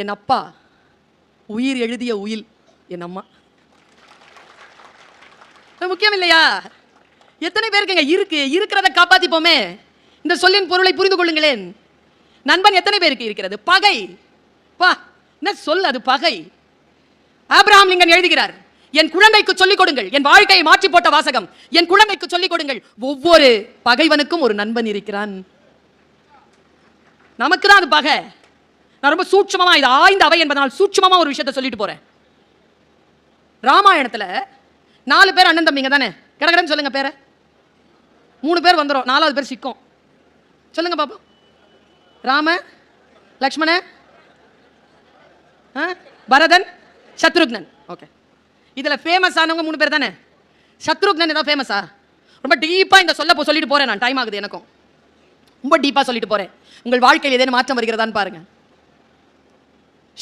என் அப்பா உயிர் எழுதிய உயில் என் அம்மா. முக்கியம் இல்லையா? எத்தனை பேருக்குங்க இருக்கு? இருக்கிறத காப்பாத்திப்போமே. இந்த சொல்லின் பொருளை புரிந்து கொள்ளுங்களேன். நண்பன் எத்தனை பேருக்கு இருக்கிறது? பகை. பா என்ன சொல் அது பகை? ஆப்ரஹாம் லிங்கன் எழுதுகிறார் என் குழந்தைக்கு சொல்லிக் கொடுங்கள். என் வாழ்க்கையை மாற்றி போட்ட வாசகம். என் குழந்தைக்கு சொல்லிக் கொடுங்கள். ஒவ்வொரு பகைவனுக்கும் ஒரு நண்பன் இருக்கிறான். நமக்கு தான் அது பகை. நான் ரொம்ப சூட்சமாக இது ஆய்ந்த அவை என்பதனால் சூட்சமாக ஒரு விஷயத்தை சொல்லிட்டு போகிறேன் ராமாயணத்தில் நாலு பேர் அண்ணன் தம்பிங்க தானே? கடகடன்னு சொல்லுங்கள் பேரை. மூணு பேர் வந்துடும் நாலாவது பேர் சிக்கும். சொல்லுங்கள் பாப்பா ராம லக்ஷ்மண ஆ? பரதன் சத்ருக்னன். ஓகே இதில் ஃபேமஸ் ஆனவங்க மூணு பேர் தானே? சத்ருக்னன் ஏதாவது ஃபேமஸா ரொம்ப டீப்பாக இந்த சொல்ல போ சொல்லிட்டு போகிறேன் நான். டைம் ஆகுது எனக்கும். ரொம்ப டீப்பாக சொல்லிட்டு போகிறேன் உங்கள் வாழ்க்கையில் ஏதேனும் மாற்றம் வருகிறதான்னு பாருங்கள்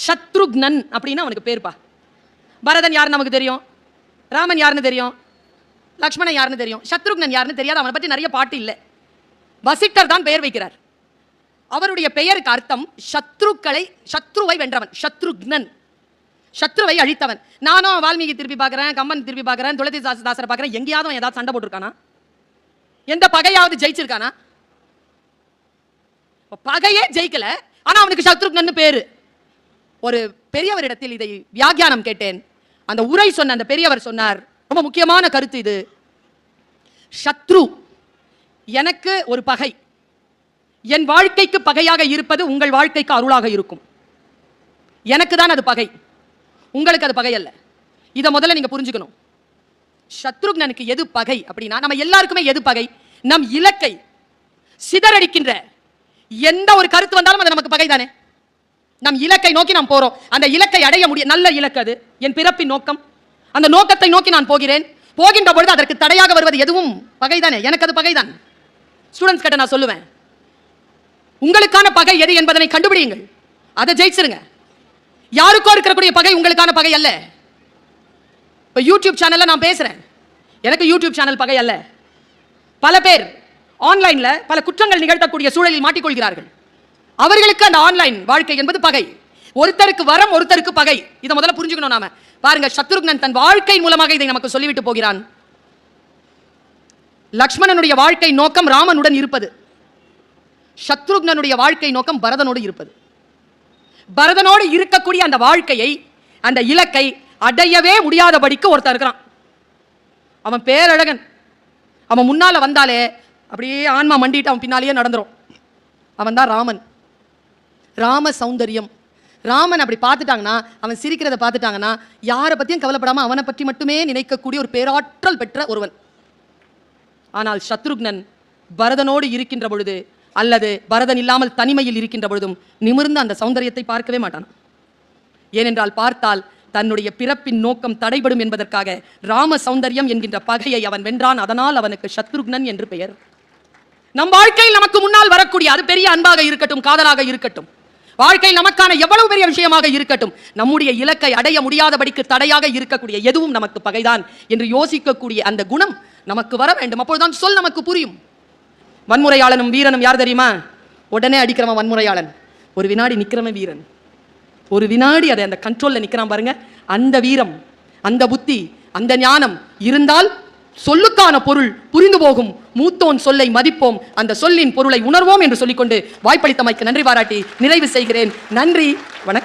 சத்ருக்னன் அப்படின்னா அவனுக்கு பேர்ப்பா. பரதன் யாருன்னு நமக்கு தெரியும்? ராமன் யாருன்னு தெரியும்? லக்ஷ்மணன் யாருன்னு தெரியும்? சத்ருக்னன் யாருன்னு தெரியாது. அவனை பற்றி நிறைய பாட்டு இல்லை. வசிட்டர் தான் பெயர் வைக்கிறார். அவருடைய பெயருக்கு அர்த்தம் சத்ருக்களை சத்ருவை வென்றவன் சத்ருக்னன். சத்ருவை அழித்தவன். நானும் வால்மீகி திருப்பி பார்க்குறேன் கம்மன் திருப்பி பார்க்குறேன் துளசி தாசரை பார்க்குறேன். எங்கேயாவது அவன் ஏதாவது சண்டை போட்டிருக்கானா? எந்த பகையாவது ஜெயிச்சிருக்கானா? பகையே ஜெயிக்கல. ஆனால் அவனுக்கு சத்ருக்னன்னு பேர். ஒரு பெரியவரிடத்தில் இதை வியாக்கியானம் கேட்டேன். அந்த உரை சொன்ன அந்த பெரியவர் சொன்னார். ரொம்ப முக்கியமான கருத்து இது. சத்ரு எனக்கு ஒரு பகை. என் வாழ்க்கைக்கு பகையாக இருப்பது உங்கள் வாழ்க்கைக்கு அருளாக இருக்கும். எனக்கு தான் அது பகை. உங்களுக்கு அது பகை அல்ல இதை முதல்ல நீங்க புரிஞ்சுக்கணும். சத்ருக்னனுக்கு எது பகை அப்படின்னா நம்ம எல்லாருக்குமே எது பகை? நம் இலக்கை சிதறடிக்கின்ற எந்த ஒரு கருத்து வந்தாலும் அது நமக்கு பகை தானே நம் இலக்கை நோக்கி நாம் போறோம். அந்த இலக்கை அடைய முடிய நல்ல இலக்கு அது. என் பிறப்பின் நோக்கம். அந்த நோக்கத்தை நோக்கி நான் போகிறேன். போகின்ற பொழுது அதற்கு தடையாக வருவது எதுவும் பகைதானே? எனக்கு அது பகைதான். ஸ்டூடெண்ட்ஸ் கிட்ட நான் சொல்லுவேன். உங்களுக்கான பகை எது என்பதனை கண்டுபிடியுங்கள். அதை ஜெயிச்சிருங்க. யாருக்கோ இருக்கக்கூடிய பகை உங்களுக்கான பகை அல்ல. இப்போ யூடியூப் சேனலில் நான் பேசுகிறேன் எனக்கு யூடியூப் சேனல் பகை அல்ல. பல பேர் ஆன்லைனில் பல குற்றங்கள் நிகழ்த்தக்கூடிய சூழலில் மாட்டிக்கொள்கிறார்கள். அவர்களுக்கு அந்த ஆன்லைன் வாழ்க்கை என்பது பகை. ஒருத்தருக்கு வரம் ஒருத்தருக்கு பகை. இதை முதல்ல புரிஞ்சுக்கணும் நாம. பாருங்க சத்ருக்னன் தன் வாழ்க்கை மூலமாக இதை நமக்கு சொல்லிவிட்டு போகிறான். லக்ஷ்மணனுடைய வாழ்க்கை நோக்கம் ராமனுடன் இருப்பது. சத்ருக்னனுடைய வாழ்க்கை நோக்கம் பரதனோடு இருப்பது. பரதனோடு இருக்கக்கூடிய அந்த வாழ்க்கையை அந்த இலக்கை அடையவே முடியாதபடிக்கு ஒருத்தர் இருக்கிறான். அவன் பேரழகன். அவன் முன்னால வந்தாலே அப்படியே ஆன்மா மண்டிட்டு அவன் பின்னாலேயே நடந்துரும். அவன் தான் ராமன். ராம சௌந்தரியம். ராமன் அப்படி பார்த்துட்டாங்கன்னா அவன் சிரிக்கிறத பார்த்துட்டாங்கன்னா யாரை பற்றியும் கவலைப்படாம அவனை பற்றி மட்டுமே நினைக்கக்கூடிய ஒரு பேராற்றல் பெற்ற ஒருவன். ஆனால் சத்ருக்னன் பரதனோடு இருக்கின்ற பொழுது அல்லது பரதன் இல்லாமல் தனிமையில் இருக்கின்ற பொழுதும் நிமிர்ந்து அந்த சௌந்தரியத்தை பார்க்கவே மாட்டான். ஏனென்றால் பார்த்தால் தன்னுடைய பிறப்பின் நோக்கம் தடைபடும் என்பதற்காக ராம சௌந்தரியம் என்கின்ற பகையை அவன் வென்றான். அதனால் அவனுக்கு சத்ருக்னன் என்று பெயர். நம் வாழ்க்கையில் நமக்கு முன்னால் வரக்கூடிய அது பெரிய அன்பாக இருக்கட்டும் காதலாக இருக்கட்டும். வாழ்க்கையில் நமக்கான எவ்வளவு பெரிய விஷயமாக இருக்கட்டும் நம்முடைய இலக்கை அடைய முடியாதபடிக்கு தடையாக இருக்கக்கூடிய எதுவும் நமக்கு பகைதான் என்று யோசிக்கக்கூடிய அந்த குணம் நமக்கு வர வேண்டும். அப்பொழுதுதான் சொல் நமக்கு புரியும். வன்முறையாளனும் வீரனும் யார் தெரியுமா? உடனே அடிக்கிறவன் வன்முறையாளன். ஒரு வினாடி நிற்கிறவன் வீரன். ஒரு வினாடி அதை அந்த கண்ட்ரோல்ல நிக்கிறான் பாருங்க. அந்த வீரம் அந்த புத்தி அந்த ஞானம் இருந்தால் சொல்லுக்கான பொருள் புரிந்து போகும். மூத்தோன் சொல்லை மதிப்போம். அந்த சொல்லின் பொருளை உணர்வோம் என்று சொல்லிக்கொண்டு வாய்ப்பளித்தமைக்கு நன்றி பாராட்டி நிறைவு செய்கிறேன். நன்றி. வணக்கம்.